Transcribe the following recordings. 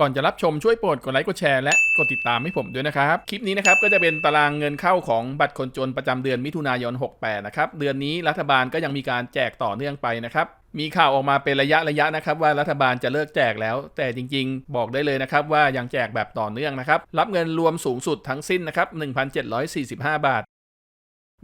ก่อนจะรับชมช่วยโปรดกดไลค์กดแชร์และกดติดตามให้ผมด้วยนะครับ คลิปนี้นะครับก็จะเป็นตารางเงินเข้าของบัตรคนจนประจำเดือนมิถุนายน 68 นะครับ เดือนนี้รัฐบาลก็ยังมีการแจกต่อเนื่องไปนะครับมีข่าวออกมาเป็นระยะระยะนะครับว่ารัฐบาลจะเลิกแจกแล้ว แต่จริงๆ บอกได้เลยนะครับว่ายังแจกแบบต่อเนื่องนะครับ รับเงินรวมสูงสุดทั้งสิ้นนะครับ 1,745 บาท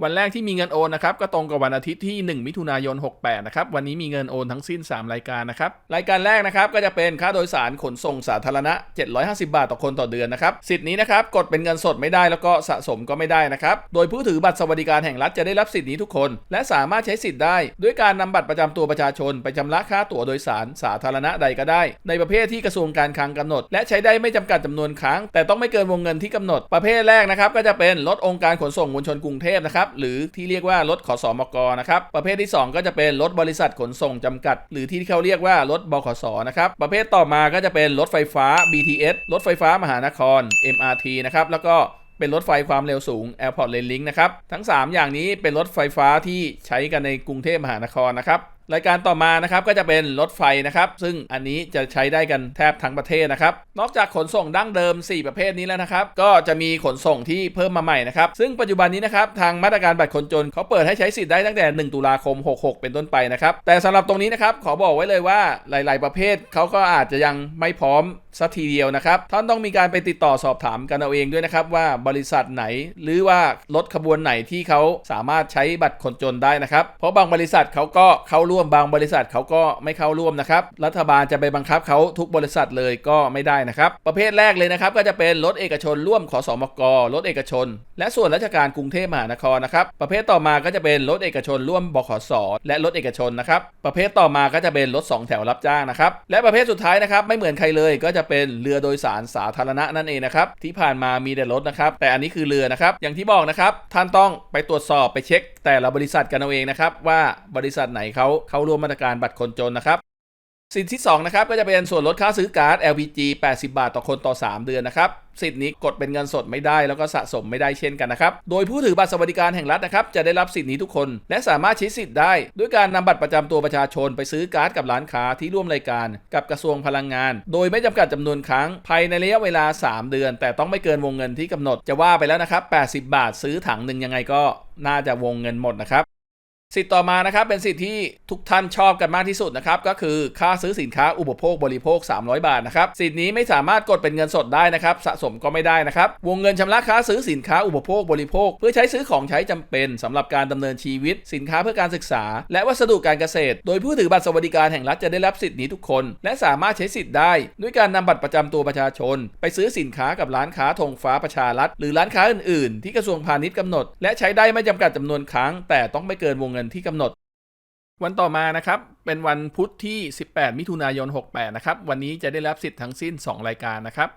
วันแรกที่มีเงินโอนนะครับก็ตรงกับวันอาทิตย์ที่ 1 มิถุนายน 68 นะครับ วันนี้มีเงินโอนทั้งสิ้น 3 รายการนะครับ รายการแรกนะครับก็จะเป็นค่าโดยสารขนส่งสาธารณะ 750 บาทต่อคนต่อเดือนนะครับ สิทธิ์นี้นะครับกดเป็นเงินสดไม่ได้แล้วก็สะสมก็ไม่ได้นะครับ โดยผู้ถือบัตรสวัสดิการแห่งรัฐจะได้รับสิทธิ์นี้ทุกคน และสามารถใช้สิทธิ์ได้ ด้วยการนำบัตรประจำตัวประชาชน ไปชำระค่าตั๋วโดยสารสาธารณะใดก็ได้ ในประเภทที่กระทรวงการคลังกำหนด และใช้ได้ไม่จำกัดจำนวนครั้ง แต่ต้องไม่เกินวงเงินที่กำหนด ประเภทแรกนะครับก็จะเป็นรถองค์การขนส่งมวลชนกรุงเทพนะครับหรือที่เรียกว่ารถขอสอมกนะครับประเภทที่ 2 ก็จะเป็นรถบริษัทขนส่งจำกัด หรือที่เขาเรียกว่ารถบขสนะครับประเภทต่อมาก็จะเป็นรถไฟฟ้า BTS รถไฟฟ้ามหานคร MRT นะครับแล้วก็เป็นรถไฟความเร็วสูง Airport Rail Link นะครับ ทั้ง 3 อย่างนี้เป็นรถไฟฟ้าที่ใช้กันในกรุงเทพมหานครนะครับ รายการต่อมานะครับก็จะเป็นรถไฟนะครับ ซึ่งอันนี้จะใช้ได้กันแทบทั้งประเทศนะครับ นอกจากขนส่งดั้งเดิม 4 ประเภทนี้แล้วนะครับ ก็จะมีขนส่งที่เพิ่มมาใหม่นะครับ ซึ่งปัจจุบันนี้นะครับทางมาตรการบัตรคนจนเขาเปิดให้ใช้สิทธิ์ได้ตั้งแต่ 1 ตุลาคม 66 เป็นต้นไปนะครับ แต่สำหรับตรงนี้นะครับขอบอกไว้เลยว่าหลาย ๆ ประเภทเขาก็อาจจะยังไม่พร้อมสักทีเดียวนะครับท่านต้องมีการไปติดต่อสอบถามกันเอาเองด้วยนะครับว่าบริษัทไหน หรือว่ารถขบวนไหนที่เขาสามารถใช้บัตรคนจนได้นะครับเพราะบางบริษัทเขาก็เขาร่ร่วมบางบริษัทเขาก็ไม่เข้าร่วมนะครับ รัฐบาลจะไปบังคับเขาทุกบริษัทเลยก็ไม่ได้นะครับ ประเภทแรกเลยนะครับ ก็จะเป็นรถเอกชนร่วมขอสอมกรถเอกชน และส่วนราชการกรุงเทพมหานครนะครับ ประเภทต่อมาก็จะเป็นรถเอกชนร่วมบขสและรถเอกชนนะครับ ประเภทต่อมาก็จะเป็นรถสองแถวรับจ้างนะครับ และประเภทสุดท้ายนะครับ ไม่เหมือนใครเลยก็จะเป็นเรือโดยสารสาธารณะนั่นเองนะครับ ที่ผ่านมามีแต่รถนะครับ แต่อันนี้คือเรือนะครับ อย่างที่บอกนะครับ ท่านต้องไปตรวจสอบไปเช็ค แต่ละบริษัทกันเอาเองนะครับว่าบริษัทไหนเขาเข้าร่วมมาตรการบัตรคนจนนะครับ สิทธิที่2นะครับก็จะเป็นส่วนลดค่าซื้อก๊าซ LPG 80 บาทต่อคนต่อ 3 เดือนนะครับ สิทธิ์นี้กดเป็นเงินสดไม่ได้แล้วก็สะสมไม่ได้เช่นกันนะครับ โดยผู้ถือบัตรสวัสดิการแห่งรัฐนะครับจะได้รับสิทธิ์นี้ทุกคน และสามารถใช้สิทธิ์ได้ ด้วยการนำบัตรประจำตัวประชาชนไปซื้อก๊าซกับร้านค้าที่ร่วมรายการ กับกระทรวงพลังงาน โดยไม่จำกัดจำนวนครั้งภายในระยะเวลา 3 เดือน แต่ต้องไม่เกินวงเงินที่กำหนด จะว่าไปแล้วนะครับ80 บาทซื้อถังหนึ่งยังไงก็น่าจะวงเงินหมดนะครับ สิทธิ์ต่อมานะครับเป็นสิทธิ์ที่ทุกท่านชอบกันมากที่สุดนะครับก็คือค่าซื้อสินค้าอุปโภคบริโภค 300 บาทนะครับสิทธิ์นี้ไม่สามารถกดเป็นเงินสดได้นะครับสะสมก็ไม่ได้นะครับวงเงินชำระค่าซื้อสินค้าอุปโภคบริโภค เพื่อใช้ซื้อของใช้จำเป็นสำหรับการดำเนินชีวิต สินค้าเพื่อการศึกษา และวัสดุการเกษตร โดยผู้ถือบัตรสวัสดิการแห่งรัฐจะได้รับสิทธิ์นี้ทุกคน และสามารถใช้สิทธิ์ได้ ด้วยการนำบัตรประจำตัวประชาชน ไปซื้อสินค้ากับร้านค้าธงฟ้าประชารัฐหรือร้านค้าอื่น ๆ ที่กระทรวงพาณิชย์กำหนด และใช้ได้ไม่จำกัดจำนวนครั้ง แต่ต้องไม่เกินวงเงินที่กำหนด วันต่อมานะครับ เป็นวันพุธที่ 18 มิถุนายน 68 นะครับ วันนี้จะได้รับสิทธิ์ทั้งสิ้น 2 รายการนะครับ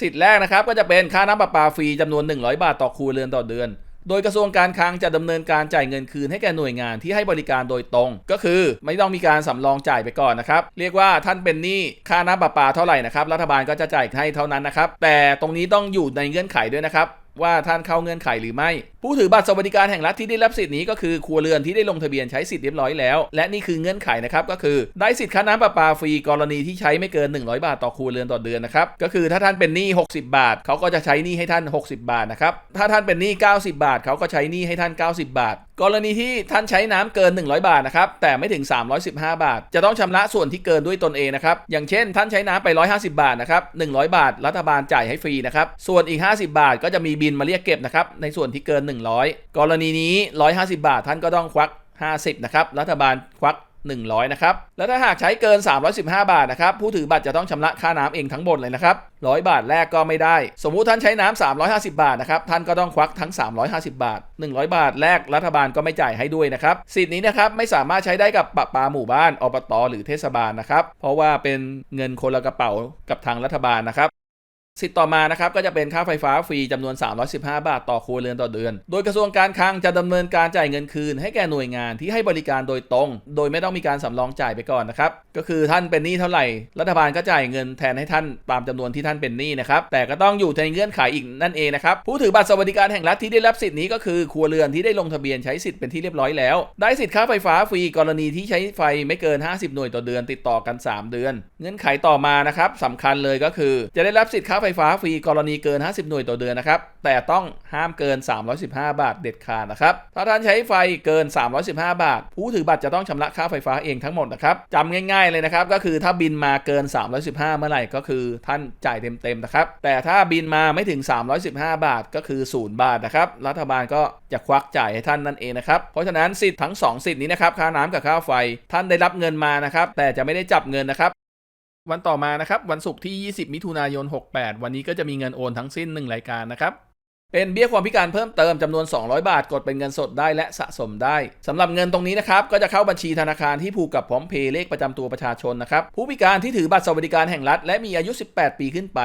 สิทธิ์แรกนะครับก็จะเป็นค่าน้ำประปาฟรีจำนวน 100 บาทต่อครัวเรือนต่อเดือนโดยกระทรวงการคลังจะดำเนินการจ่ายเงินคืนให้แก่หน่วยงานที่ให้บริการโดยตรง ก็คือไม่ต้องมีการสำรองจ่ายไปก่อนนะครับ เรียกว่าท่านเป็นหนี้ค่าน้ำประปาเท่าไหร่นะครับ รัฐบาลก็จะจ่ายให้เท่านั้นนะครับ แต่ตรงนี้ต้องอยู่ในเงื่อนไขด้วยนะครับ ว่าท่านเข้าเงื่อนไขหรือไม่ ผู้ถือบัตรสวัสดิการแห่งรัฐที่ได้รับสิทธิ์นี้ก็คือครัวเรือนที่ได้ลงทะเบียนใช้สิทธิ์เรียบร้อยแล้ว และนี่คือเงื่อนไขนะครับก็คือได้สิทธิ์ค่าน้ำประปาฟรีกรณีที่ใช้ไม่เกิน 100 บาทต่อครัวเรือนต่อเดือนนะครับก็คือถ้าท่านเป็นหนี้ 60 บาทเขาก็จะใช้หนี้ให้ท่าน 60 บาทนะครับถ้าท่านเป็นหนี้ 90 บาทเขาก็ใช้หนี้ให้ท่าน 90 บาท กรณีที่ท่านใช้น้ำเกิน 100 บาทนะครับ แต่ไม่ถึง 315 บาท จะต้องชำระส่วนที่เกินด้วยตนเองนะครับ อย่างเช่น ท่านใช้น้ำไป 150 บาทนะครับ 100 บาท รัฐบาลจ่ายให้ฟรีนะครับ ส่วนอีก 50 บาทก็จะมีบินมาเรียกเก็บนะครับ ในส่วนที่เกิน 100 กรณีนี้ 150 บาทท่านก็ต้องควัก 50 นะครับ รัฐบาลควัก 100 นะครับ แล้วถ้าหากใช้เกิน 315 บาทนะครับ ผู้ถือบัตรจะต้องชำระค่าน้ำเองทั้งหมดเลยนะครับ 100 บาทแรกก็ไม่ได้ สมมุติท่านใช้น้ำ350 บาทนะครับ ท่านก็ต้องควักทั้ง 350 บาท 100 บาทแรกรัฐบาลก็ไม่จ่ายให้ด้วยนะครับ สิทธิ์นี้นะครับไม่สามารถใช้ได้กับปะปาหมู่บ้านอบต หรือเทศบาลนะครับ เพราะว่าเป็นเงินคนละกระเป๋ากับทางรัฐบาลนะครับ สิทธิ์ต่อมานะครับก็จะเป็นค่าไฟฟ้าฟรีจำนวน 315 บาทต่อครัวเรือนต่อเดือน โดยกระทรวงการคลังจะดำเนินการจ่ายเงินคืน ให้แก่หน่วยงานที่ให้บริการโดยตรง โดยไม่ต้องมีการสำรองจ่ายไปก่อนนะครับ ก็คือท่านเป็นหนี้เท่าไหร่ รัฐบาลก็จ่ายเงินแทนให้ท่านตามจำนวนที่ท่านเป็นหนี้นะครับ แต่ก็ต้องอยู่ในเงื่อนไขอีกนั่นเองนะครับ ผู้ถือบัตรสวัสดิการแห่งรัฐที่ได้รับสิทธิ์นี้ก็คือครัวเรือนที่ได้ลงทะเบียนใช้สิทธิ์เป็นที่เรียบร้อยแล้ว ได้สิทธิ์ค่าไฟฟ้าฟรีกรณีที่ใช้ไฟไม่เกิน 50 หน่วยต่อเดือน ติดต่อกัน 3 เดือน เงื่อนไขต่อมานะครับสำคัญเลยก็คือจะได้รับสิทธิ์ค่าไฟฟ้าฟรีกรณีเกิน 50 หน่วยต่อเดือนนะครับ แต่ต้องห้ามเกิน 315 บาทเด็ดขาดนะครับ ถ้าท่านใช้ไฟเกิน 315 บาท ผู้ถือบัตรจะต้องชำระค่าไฟฟ้าเองทั้งหมดนะครับจำง่ายๆเลยนะครับ ก็คือถ้าบินมาเกิน 315 เมื่อไหร่ก็คือท่านจ่ายเต็มๆนะครับ แต่ถ้าบินมาไม่ถึง 315 บาทก็คือ 0 บาทนะครับ รัฐบาลก็จะควักจ่ายให้ท่านนั่นเองนะครับ เพราะฉะนั้นสิทธิ์ทั้ง 2 สิทธิ์นี้นะครับ ค่าน้ำกับค่าไฟ ท่านได้รับเงินมานะครับ แต่จะไม่ได้จับเงินนะครับ วันต่อมานะครับ วันศุกร์ที่ 20 มิถุนายน 68 วันนี้ก็จะมีเงินโอนทั้งสิ้น 1 รายการนะครับ เป็นเบี้ยความพิการเพิ่มเติมจำนวน 200 บาท กดเป็นเงินสดได้และสะสมได้สำหรับเงินตรงนี้นะครับ ก็จะเข้าบัญชีธนาคารที่ผูกกับพร้อมเพย์เลขประจำตัวประชาชนนะครับ ผู้พิการที่ถือบัตรสวัสดิการแห่งรัฐ และมีอายุ 18 ปีขึ้นไป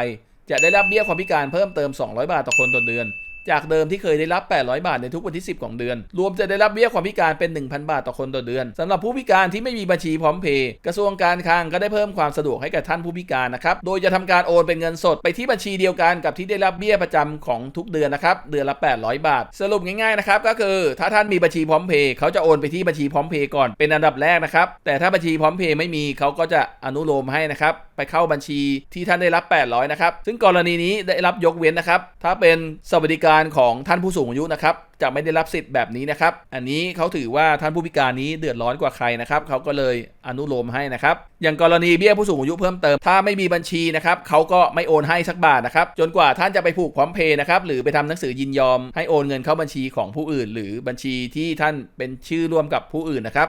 จะได้รับเบี้ยความพิการเพิ่มเติม 200 บาทต่อคนต่อเดือน จากเดิมที่เคยได้รับ 800 บาทในทุกวันที่ 10 ของเดือน รวมจะได้รับเบี้ยความพิการเป็น 1,000 บาทต่อคนต่อเดือนสำหรับผู้พิการที่ไม่มีบัญชีพร้อมเพย์กระทรวงการคลังก็ได้เพิ่มความสะดวกให้กับท่านผู้พิการนะครับ โดยจะทำการโอนเป็นเงินสดไปที่บัญชีเดียวกันกับที่ได้รับเบี้ยประจำของทุกเดือนนะครับ เดือนละ 800 บาท สรุปง่ายๆนะครับก็คือ ถ้าท่านมีบัญชีพร้อมเพย์เขาจะโอนไปที่บัญชีพร้อมเพย์ก่อนเป็นอันดับแรกนะครับ แต่ถ้าบัญชีพร้อมเพย์ไม่มีเขาก็จะอนุโลมให้นะครับ ไปเข้าบัญชีที่ท่านได้รับ 800 นะครับ ซึ่งกรณีนี้ได้รับยกเว้นนะครับ ถ้าเป็นสวัสดิการของท่านผู้สูงอายุนะครับจะไม่ได้รับสิทธิ์แบบนี้นะครับ อันนี้เขาถือว่าท่านผู้พิการนี้เดือดร้อนกว่าใครนะครับเขาก็เลยอนุโลมให้นะครับ อย่างกรณีเบี้ยผู้สูงอายุเพิ่มเติม ถ้าไม่มีบัญชีนะครับเขาก็ไม่โอนให้สักบาทนะครับ จนกว่าท่านจะไปผูกพร้อมเพย์นะครับ หรือไปทำหนังสือยินยอมให้โอนเงินเข้าบัญชีของผู้อื่น หรือบัญชีที่ท่านเป็นชื่อร่วมกับผู้อื่นนะครับ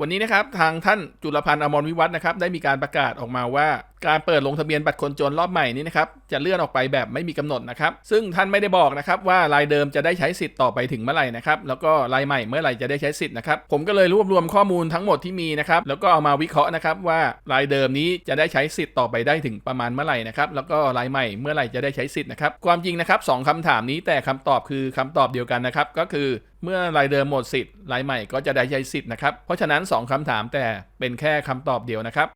วันนี้นะครับทางท่านจุลพันธ์อมรวิวัฒนะครับได้มีการประกาศออกมาว่า การเปิดลงทะเบียนบัตรคนจนรอบใหม่นี้นะครับจะเลื่อนออกไปแบบไม่มีกำหนดนะครับซึ่งท่านไม่ได้บอกนะครับว่ารายเดิมจะได้ใช้สิทธิ์ต่อไปถึงเมื่อไหร่นะครับแล้วก็รายใหม่เมื่อไหร่จะได้ใช้สิทธิ์นะครับผมก็เลยรวบรวมข้อมูลทั้งหมดที่มีนะครับแล้วก็เอามาวิเคราะห์นะครับว่ารายเดิมนี้จะได้ใช้สิทธิ์ต่อไปได้ถึงประมาณเมื่อไหร่นะครับแล้วก็รายใหม่เมื่อไหร่จะได้ใช้สิทธิ์นะครับความจริงนะครับสองคำถามนี้แต่คำตอบคือคำตอบเดียวกันนะครับก็คือเมื่อรายเดิมหมดสิทธิ์รายใหม่ก็จะได้ใช้สิทธิ์นะครับเพราะฉะนั้น 2คำถามแต่เป็นแค่คำตอบเดียวนะครับ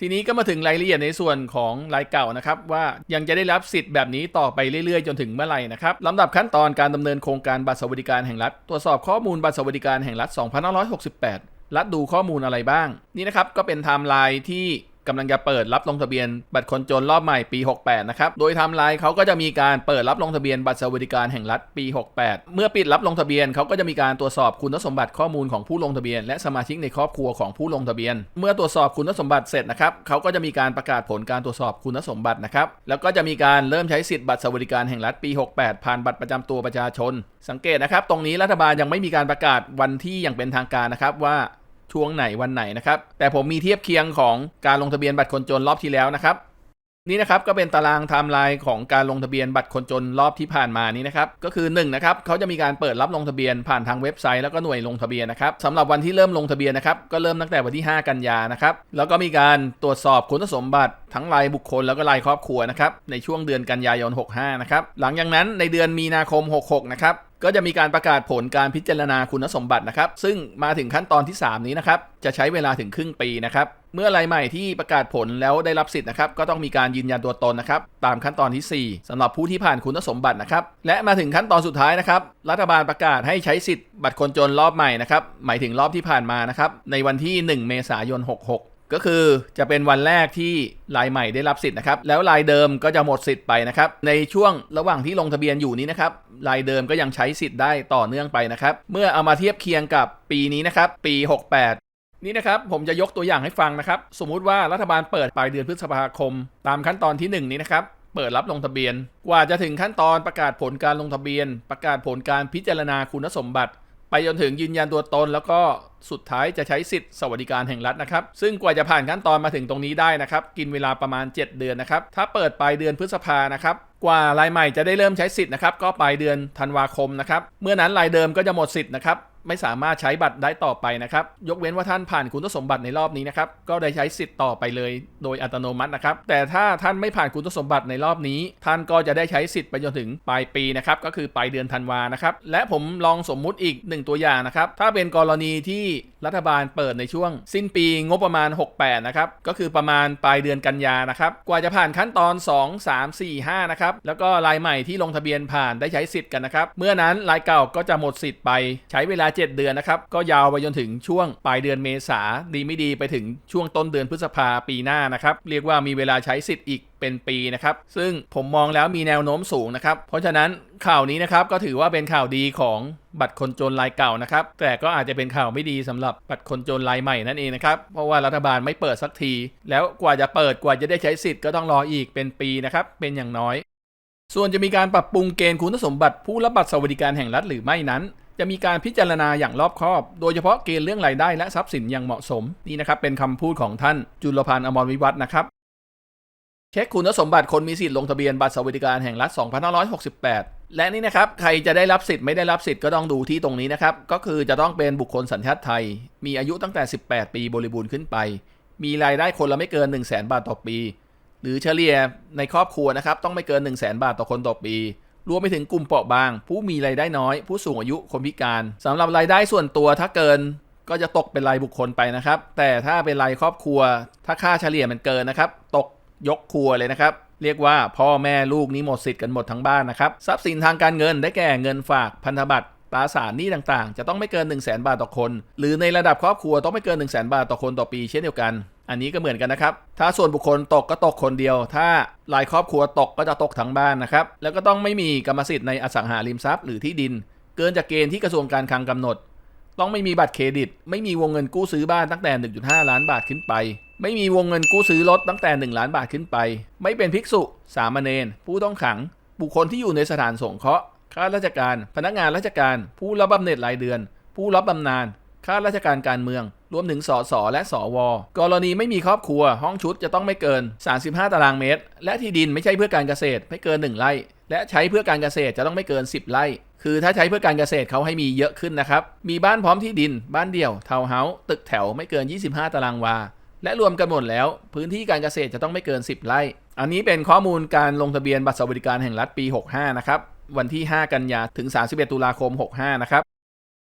ทีนี้ก็มาถึงรายละเอียดในส่วนของรายเก่านะครับ ว่ายังจะได้รับสิทธิ์แบบนี้ต่อไปเรื่อยๆ จนถึงเมื่อไหร่นะครับลำดับขั้นตอนการดำเนินโครงการบัตรสวัสดิการแห่งรัฐ ตรวจสอบข้อมูลบัตรสวัสดิการแห่งรัฐ 2568 รัฐดูข้อมูลอะไรบ้าง นี่นะครับก็เป็นไทม์ไลน์ที่ กำลังจะเปิดรับลงทะเบียนบัตรคนจนรอบใหม่ปี 68 นะครับ โดยทม์ไลน์เขาก็จะมีการเปิดรับลงทะเบียนบัตรสวัสดิการแห่งรัฐปี 68 เมื่อปิดรับลงทะเบียนเขาก็จะมีการตรวจสอบคุณสมบัติข้อมูลของผู้ลงทะเบียน และสมาชิกในครอบครัวของผู้ลงทะเบียน เมื่อตรวจสอบคุณสมบัติเสร็จนะครับเขาก็จะมีการประกาศผลการตรวจสอบคุณสมบัตินะครับแล้วก็จะมีการเริ่มใช้สิทธิ์บัตรสวัสดิการแห่งรัฐปี 68 ผ่านบัตรประจำตัวประชาชน สังเกตนะครับตรงนี้รัฐบาลยังไม่มีการประกาศวันที่อย่างเป็นทางการนะครับว่า ช่วงไหนวันไหนนะครับ แต่ผมมีเทียบเคียงของการลงทะเบียนบัตรคนจนรอบที่แล้วนะครับ นี่นะครับก็เป็นตารางไทม์ไลน์ของการลงทะเบียนบัตรคนจนรอบที่ผ่านมานี้นะครับก็คือ1นะครับเขาจะมีการเปิดรับลงทะเบียนผ่านทางเว็บไซต์แล้วก็หน่วยลงทะเบียนนะครับสำหรับวันที่เริ่มลงทะเบียนนะครับก็เริ่มตั้งแต่วันที่ 5 กันยานะครับแล้วก็มีการตรวจสอบคุณสมบัติทั้งรายบุคคลแล้วก็รายครอบครัวนะครับในช่วงเดือนกันยายน 65นะครับหลังจากนั้นในเดือนมีนาคม 66นะครับ ก็จะมีการประกาศผลการพิจารณาคุณสมบัตินะครับ ซึ่งมาถึงขั้นตอนที่ 3 นี้นะครับ จะใช้เวลาถึงครึ่งปีนะครับ เมื่อรายใหม่ที่ประกาศผลแล้วได้รับสิทธิ์นะครับ ก็ต้องมีการยืนยันตัวตนนะครับ ตามขั้นตอนที่ 4สำหรับผู้ที่ผ่านคุณสมบัตินะครับ และมาถึงขั้นตอนสุดท้ายนะครับ รัฐบาลประกาศให้ใช้สิทธิ์บัตรคนจนรอบใหม่นะครับ หมายถึงรอบที่ผ่านมานะครับ ในวันที่ 1 เมษายน 66 ก็คือจะเป็นวันแรกที่รายใหม่ได้รับสิทธิ์นะครับ แล้วรายเดิมก็จะหมดสิทธิ์ไปนะครับ ในช่วงระหว่างที่ลงทะเบียนอยู่นี้นะครับรายเดิมก็ยังใช้สิทธิ์ได้ต่อเนื่องไปนะครับ เมื่อเอามาเทียบเคียงกับปีนี้นะครับ ปี 68นี่นะครับผมจะยกตัวอย่างให้ฟังนะครับ สมมุติว่ารัฐบาลเปิดปลายเดือนพฤษภาคม ตามขั้นตอนที่ 1 นี้นะครับ เปิดรับลงทะเบียน กว่าจะถึงขั้นตอนประกาศผลการลงทะเบียน ประกาศผลการพิจารณาคุณสมบัติ ไปจนถึงยืนยันตัวตน แล้วก็ สุดท้ายจะใช้สิทธิ์สวัสดิการแห่งรัฐนะครับ ซึ่งกว่าจะผ่านขั้นตอนมาถึงตรงนี้ได้นะครับ กินเวลาประมาณ 7 เดือนนะครับ ถ้าเปิดปลายเดือนพฤษภานะครับกว่ารายใหม่จะได้เริ่มใช้สิทธิ์นะครับก็ปลายเดือนธันวาคมนะครับเมื่อนั้นรายเดิมก็จะหมดสิทธิ์นะครับ ไม่สามารถใช้บัตรได้ต่อไปนะครับ ยกเว้นว่าท่านผ่านคุณสมบัติในรอบนี้นะครับ ก็ได้ใช้สิทธิ์ต่อไปเลย โดยอัตโนมัตินะครับ แต่ถ้าท่านไม่ผ่านคุณสมบัติในรอบนี้ ท่านก็จะได้ใช้สิทธิ์ไปจนถึงปลายปีนะครับ ก็คือปลายเดือนธันวานะครับ และผมลองสมมุติอีกหนึ่งตัวอย่างนะครับ ถ้าเป็นกรณีที่รัฐบาลเปิดในช่วง สิ้นปีงบประมาณ 68 นะครับ ก็คือประมาณปลายเดือนกันยานะครับ กว่าจะผ่านขั้นตอน 2 3 4 5 นะครับ แล้วก็รายใหม่ที่ลงทะเบียนผ่านได้ใช้สิทธิ์กันนะครับ เมื่อนั้นรายเก่าก็จะหมดสิทธิ์ไป ใช้เวลา7 เดือนนะครับ ก็ยาวไปจนถึงช่วงปลายเดือนเมษาดีไม่ดีไปถึงช่วงต้นเดือนพฤษภาปีหน้านะครับ เรียกว่ามีเวลาใช้สิทธิ์อีกเป็นปีนะครับ ซึ่งผมมองแล้วมีแนวโน้มสูงนะครับ เพราะฉะนั้นข่าวนี้นะครับก็ถือว่าเป็นข่าวดีของบัตรคนจนรายเก่านะครับ แต่ก็อาจจะเป็นข่าวไม่ดีสำหรับบัตรคนจนรายใหม่นั่นเองนะครับ เพราะว่ารัฐบาลไม่เปิดสักที แล้วกว่าจะเปิดกว่าจะได้ใช้สิทธิ์ก็ต้องรออีกเป็นปีนะครับ เป็นอย่างน้อย ส่วนจะมีการปรับปรุงเกณฑ์คุณสมบัติผู้รับบัตรสวัสดิการแห่งรัฐหรือไม่นั้น จะมีการพิจารณาอย่างรอบคอบ โดยเฉพาะเกณฑ์เรื่องรายได้และทรัพย์สินอย่างเหมาะสม นี่นะครับเป็นคำพูดของท่านจุลพันธ์อมรวิวัฒน์นะครับ เช็คคุณสมบัติคนมีสิทธิ์ลงทะเบียนบัตรสวัสดิการแห่งรัฐ 2568 และนี่นะครับใครจะได้รับสิทธิ์ไม่ได้รับสิทธิ์ก็ต้องดูที่ตรงนี้นะครับ ก็คือจะต้องเป็นบุคคลสัญชาติไทย มีอายุตั้งแต่ 18 ปีบริบูรณ์ขึ้นไป มีรายได้คนละไม่เกิน 1 0 0 0 0แบาทต่อปี หรือเฉลี่ยในครอบครัวนะครับต้องไม่เกิน 1 0 0 0 0แบาทต่อคนต่อปี รวมไปถึงกลุ่มเปราะบาง ผู้มีรายได้น้อย ผู้สูงอายุคนพิการสำหรับรายได้ส่วนตัวถ้าเกินก็จะตกเป็นรายบุคคลไปนะครับ แต่ถ้าเป็นรายครอบครัว ถ้าค่าเฉลี่ยมันเกินนะครับ ตกยกครัวเลยนะครับ เรียกว่าพ่อแม่ลูกนี้หมดสิทธิ์กันหมดทั้งบ้านนะครับ ทรัพย์สินทางการเงินได้แก่เงินฝากพันธบัตรตราสารหนี้ต่างๆ จะต้องไม่เกิน 1 0 0 0 0แบาทต่อคน หรือในระดับครอบครัวต้องไม่เกิน 1 0 0 0 0แบาทต่อคนต่อปีเช่นเดียวกัน อันนี้ก็เหมือนกันนะครับ ถ้าส่วนบุคคลตกก็ตกคนเดียว ถ้ารายครอบครัวตกก็จะตกทั้งบ้านนะครับ แล้วก็ต้องไม่มีกรรมสิทธิ์ในอสังหาริมทรัพย์หรือที่ดิน เกินจากเกณฑ์ที่กระทรวงการคลังกำหนด ต้องไม่มีบัตรเครดิต ไม่มีวงเงินกู้ซื้อบ้านตั้งแต่ 1.5 ล้านบาทขึ้นไป ไม่มีวงเงินกู้ซื้อรถตั้งแต่ 1 ล้านบาทขึ้นไป ไม่เป็นภิกษุ สามเณร ผู้ต้องขัง บุคคลที่อยู่ในสถานสงเคราะห์ ข้าราชการ พนักงานราชการ ผู้รับบำเหน็จรายเดือน ผู้รับบำนาญ ข้าราชการการเมือง รวมถึงสสและสวกรณีไม่มีครอบครัว ห้องชุดจะต้องไม่เกิน 35 ตารางเมตร และที่ดินไม่ใช่เพื่อการเกษตรไม่เกิน 1 ไร่ และใช้เพื่อการเกษตรจะต้องไม่เกิน 10 ไร่ คือถ้าใช้เพื่อการเกษตรเขาให้มีเยอะขึ้นนะครับ มีบ้านพร้อมที่ดิน บ้านเดี่ยวทาวน์เฮาส์ตึกแถวไม่เกิน 25 ตารางวา และรวมกันหมดแล้ว พื้นที่การเกษตรจะต้องไม่เกิน 10 ไร่ อันนี้เป็นข้อมูลการลงทะเบียนบัตรสวัสดิการแห่งรัฐปี 65 นะครับ วันที่ 5 กันยาถึง 31 ตุลาคม 65 นะครับ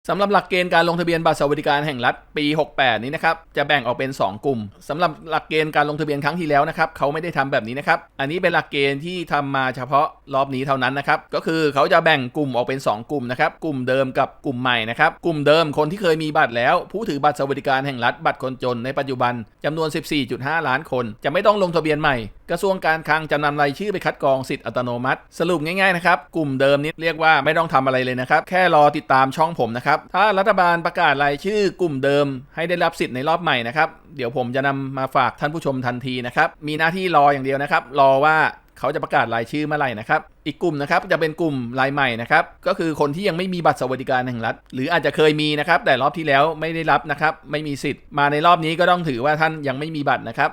สำหรับหลักเกณฑ์การลงทะเบียนบัตรสวัสดิการแห่งรัฐปี 68 นี้นะครับจะแบ่งออกเป็น 2 กลุ่มสำหรับหลักเกณฑ์การลงทะเบียนครั้งที่แล้วนะครับเขาไม่ได้ทำแบบนี้นะครับอันนี้เป็นหลักเกณฑ์ที่ทำมาเฉพาะรอบนี้เท่านั้นนะครับก็คือเขาจะแบ่งกลุ่มออกเป็น 2 กลุ่มนะครับกลุ่มเดิมกับกลุ่มใหม่นะครับกลุ่มเดิมคนที่เคยมีบัตรแล้ว ผู้ถือบัตรสวัสดิการแห่งรัฐบัตรคนจนในปัจจุบันจำนวน 14.5 ล้านคน จะไม่ต้องลงทะเบียนใหม่ กระทรวงการคลังจะนำรายชื่อไปคัดกรองสิทธิ์อัตโนมัติ สรุปง่ายๆนะครับ กลุ่มเดิมนี้เรียกว่าไม่ต้องทำอะไรเลยนะครับ แค่รอติดตามช่องผมนะครับ ถ้ารัฐบาลประกาศรายชื่อกลุ่มเดิม ให้ได้รับสิทธิ์ในรอบใหม่นะครับ เดี๋ยวผมจะนำมาฝากท่านผู้ชมทันทีนะครับ มีหน้าที่รออย่างเดียวนะครับ รอว่าเขาจะประกาศรายชื่อเมื่อไหร่นะครับ อีกกลุ่มนะครับจะเป็นกลุ่มรายใหม่นะครับ ก็คือคนที่ยังไม่มีบัตรสวัสดิการแห่งรัฐ หรืออาจจะเคยมีนะครับ แต่รอบที่แล้วไม่ได้รับนะครับ ไม่มีสิทธิ์ มาในรอบนี้ก็ต้องถือว่าท่านยังไม่มีบัตรนะครับ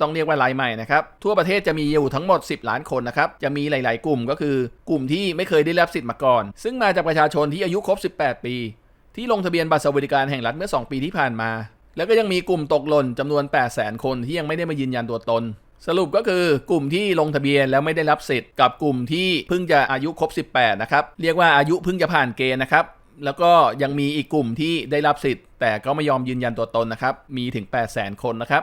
ต้องเรียกว่ารายใหม่นะครับ ทั่วประเทศจะมีอยู่ทั้งหมด 10 ล้านคนนะครับ จะมีหลาย ๆ กลุ่มก็คือกลุ่มที่ไม่เคยได้รับสิทธิ์มาก่อน ซึ่งมาจากประชาชนที่อายุครบ 18 ปี ที่ลงทะเบียนบัตรสวัสดิการแห่งรัฐเมื่อ 2 ปีที่ผ่านมา แล้วก็ยังมีกลุ่มตกหล่นจำนวน 8 0 0 0 0 0 คนที่ยังไม่ได้มายืนยันตัวตน สรุปก็คือกลุ่มที่ลงทะเบียนแล้วไม่ได้รับสิทธิ์กับกลุ่มที่เพิ่งจะอายุครบ 18 นะครับ เรียกว่าอายุเพิ่งจะผ่านเกณฑ์นะครับแล้วก็ยังมีอีกกลุ่มที่ได้รับสิทธิ์ แต่ก็ไม่ยอมยืนยันตัวตนนะครับ มีถึง 8 0 0 0 0 0 คนนะครับ